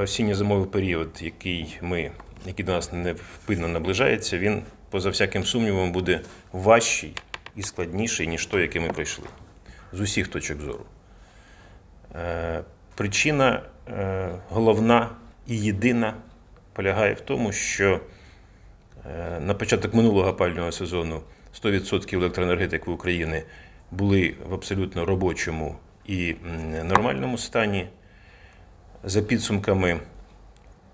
осінньо-зимовий період, який ми, який до нас невпинно наближається, він поза всяким сумнівом буде важчий і складніший, ніж той, який ми пройшли. З усіх точок зору. Е, Причина е, головна і єдина полягає в тому, що е, на початок минулого опалювального сезону 100% електроенергетики України були в абсолютно робочому і нормальному стані. За підсумками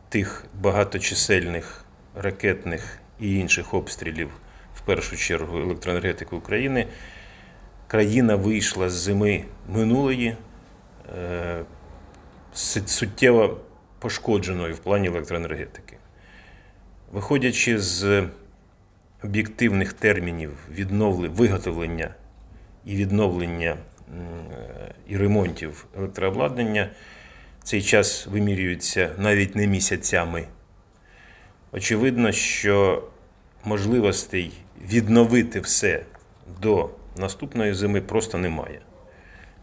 тих багаточисельних ракетних і інших обстрілів, в першу чергу електроенергетики України, країна вийшла з зими минулої е, суттєво пошкодженою в плані електроенергетики. Виходячи з об'єктивних термінів відновлення, виготовлення і відновлення е, і ремонтів електрообладнання, цей час вимірюється навіть не місяцями. Очевидно, що можливостей відновити все до наступної зими просто немає.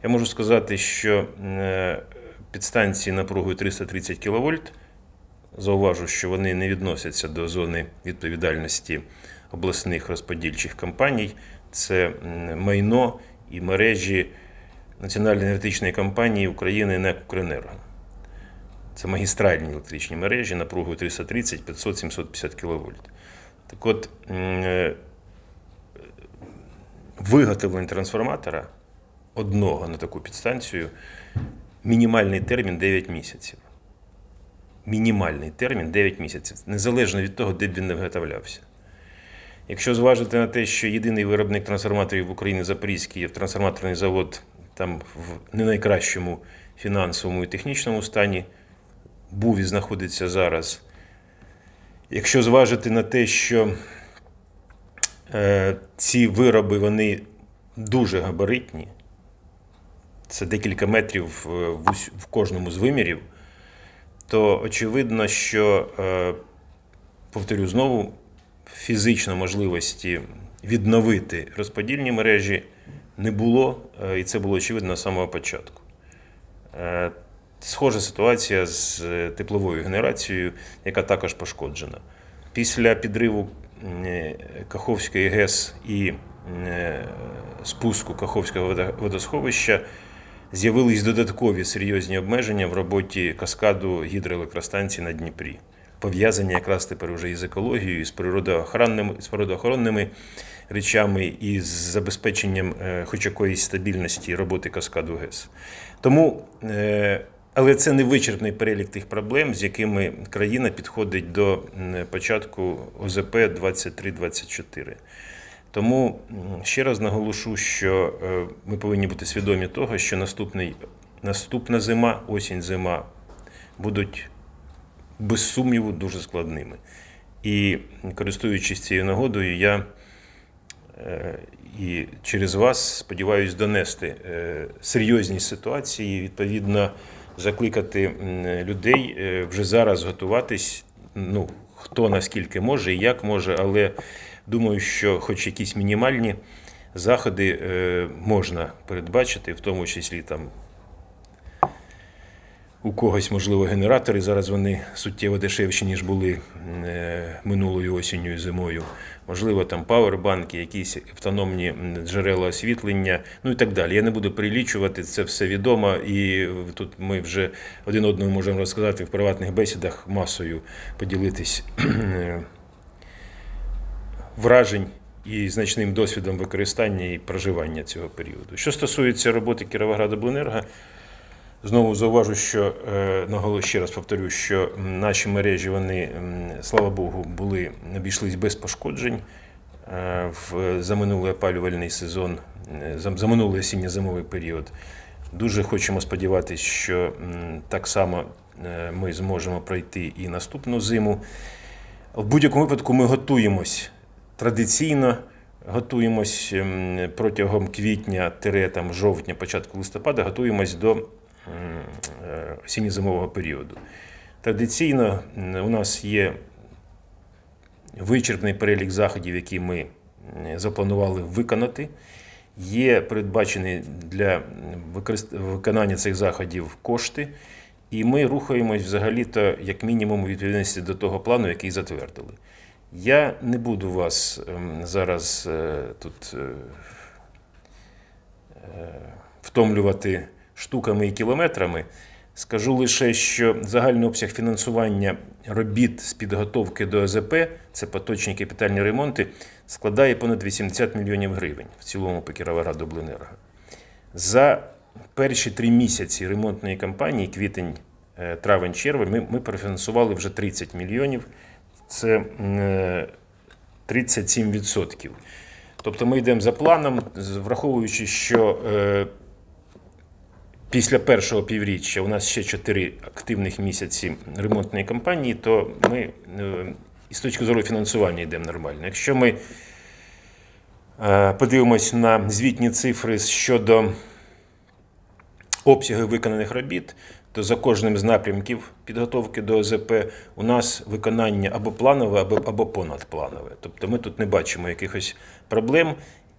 Я можу сказати, що е, підстанції напругою 330 кВт, зауважу, що вони не відносяться до зони відповідальності обласних розподільчих компаній. Це майно і мережі Національної енергетичної компанії України НЕК «Укренерго». Це магістральні електричні мережі напругою 330, 500, 750 кВт. Так от, е, виготовлення трансформатора одного на таку підстанцію мінімальний термін 9 місяців. Мінімальний термін 9 місяців, незалежно від того, де б він не виготовлявся. Якщо зважити на те, що єдиний виробник трансформаторів в Україні Запорізький трансформаторний завод там в не найкращому фінансовому і технічному стані, був і знаходиться зараз. Якщо зважити на те, що е, ці вироби вони дуже габаритні, це декілька метрів е, в, ус- в кожному з вимірів, то очевидно, що, е, повторю знову, фізично можливості відновити розподільні мережі не було, е, і це було очевидно з самого початку. Схожа ситуація з е, тепловою генерацією, яка також пошкоджена. Після підриву е, Каховської ГЕС і е, спуску Каховського водосховища з'явились додаткові серйозні обмеження в роботі каскаду гідроелектростанцій на Дніпрі, пов'язані якраз тепер уже із екологією, і з природоохоронними, з природоохоронними речами і з забезпеченням хоч якоїсь стабільності роботи каскаду ГЕС. Тому, але це не вичерпний перелік тих проблем, з якими країна підходить до початку ОЗП 23-24. Тому ще раз наголошу, що е, ми повинні бути свідомі того, що наступний, наступна зима, осінь-зима будуть без сумніву дуже складними. І користуючись цією нагодою, я е, і через вас сподіваюся донести е, серйозність ситуації, відповідно закликати людей е, вже зараз готуватись. Ну, хто наскільки може і як може, але думаю, що хоч якісь мінімальні заходи е, можна передбачити, в тому числі там у когось, можливо, генератори. Зараз вони суттєво дешевші, ніж були е, минулою осінню і зимою. Можливо, там павербанки, якісь автономні джерела освітлення, ну і так далі. Я не буду перелічувати, це все відомо, і тут ми вже один одному можемо розказати в приватних бесідах масою поділитись е, вражень і значним досвідом використання і проживання цього періоду. Що стосується роботи Кіровоградобленерго, Знову зауважу, що е, наголо ще раз повторю, що наші мережі, вони, слава Богу, були обійшлись без пошкоджень е, в за минулий опалювальний сезон, е, за, минулий осінньо-зимовий період. Дуже хочемо сподіватися, що так само ми зможемо пройти і наступну зиму. В будь-якому випадку ми готуємось традиційно, готуємось протягом квітня, там, жовтня, початку листопада, готуємось до осінньо-зимового періоду. Традиційно у нас є вичерпний перелік заходів, які ми запланували виконати. Є передбачені для виконання цих заходів кошти. І ми рухаємось взагалі-то, як мінімум, у відповідності до того плану, який затвердили. Я не буду вас ем, зараз е, тут е, е, втомлювати штуками і кілометрами. Скажу лише, що загальний обсяг фінансування робіт з підготовки до АЗП, це поточні капітальні ремонти, складає понад 80 мільйонів гривень в цілому по Кіровоградобленерго. За перші три місяці ремонтної кампанії, квітень, е, травень, червень, ми, ми профінансували вже 30 мільйонів. Це е, 37%. Тобто ми йдемо за планом, враховуючи, що е, після першого півріччя у нас ще 4 активних місяці ремонтної кампанії, то ми е, з точки зору фінансування йдемо нормально. Якщо ми е, подивимось на звітні цифри щодо обсяги виконаних робіт, то за кожним з напрямків підготовки до ОЗП у нас виконання або планове, або, або понадпланове. Тобто ми тут не бачимо якихось проблем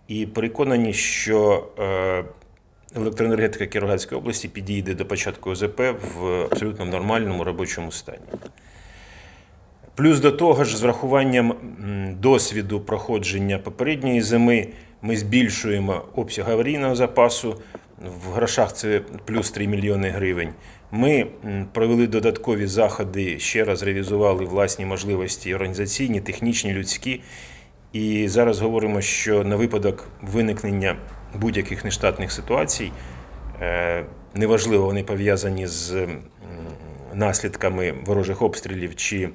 і переконані, що е, електроенергетика Кіровоградської області підійде до початку ОЗП в абсолютно нормальному робочому стані. Плюс до того ж, з врахуванням досвіду проходження попередньої зими, ми збільшуємо обсяг аварійного запасу. В грошах це плюс 3 мільйони гривень. Ми провели додаткові заходи, ще раз реалізували власні можливості організаційні, технічні, людські. І зараз говоримо, що на випадок виникнення будь-яких нештатних ситуацій, е, неважливо, вони пов'язані з наслідками ворожих обстрілів чи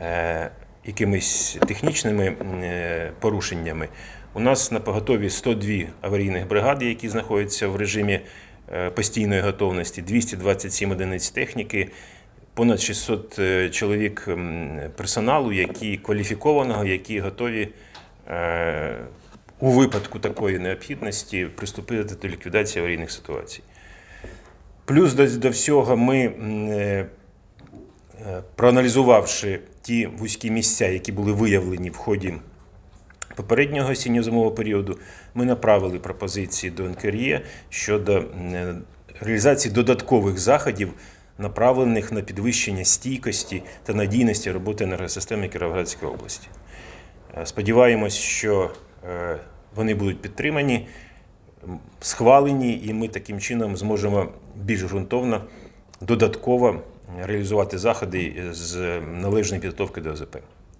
е, якимись технічними е, порушеннями. У нас на поготові 102 аварійних бригади, які знаходяться в режимі постійної готовності, 227 одиниць техніки, понад 600 е, чоловік персоналу, які кваліфікованого, які готові у випадку такої необхідності приступити до ліквідації аварійних ситуацій. Плюс до, до всього ми е, Е, проаналізувавши ті вузькі місця, які були виявлені в ході попереднього осінньо-зимового періоду, ми направили пропозиції до НКРЄ щодо е, реалізації додаткових заходів, направлених на підвищення стійкості та надійності роботи енергосистеми Кіровоградської області. Сподіваємось, що вони будуть підтримані, схвалені, і ми таким чином зможемо більш ґрунтовно додатково реалізувати заходи з належної підготовки до ОЗП.